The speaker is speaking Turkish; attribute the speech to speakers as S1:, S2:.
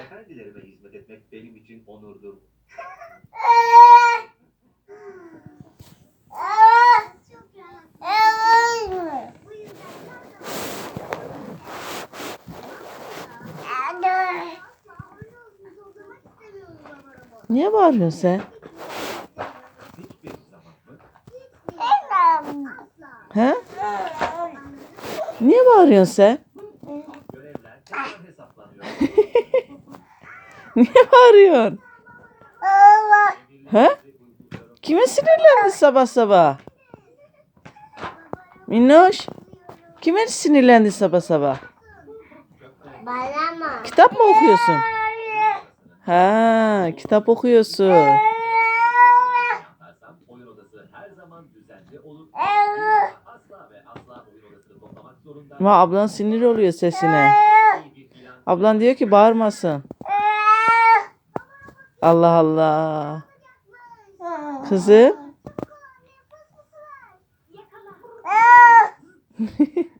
S1: Efendilerime hizmet etmek benim için onurdur.
S2: Niye bağırıyorsun sen?
S1: Hiçbir zaman mı?
S3: Asla.
S2: He? Niye bağırıyorsun sen?
S1: Görevler tekrar hesaplanıyor.
S2: Niye bağırıyorsun? He? Kime sinirlendi sabah sabah? Minnoş. Kime sinirlendi sabah sabah?
S3: Bana mı?
S2: Kitap mı okuyorsun? Ha, kitap okuyorsun.
S1: Her zaman düzenli olur. Asla ve
S2: Ama ablan sinir oluyor sesine. Ablan diyor ki bağırmasın. Allah Allah. Kızım.
S3: Yakala.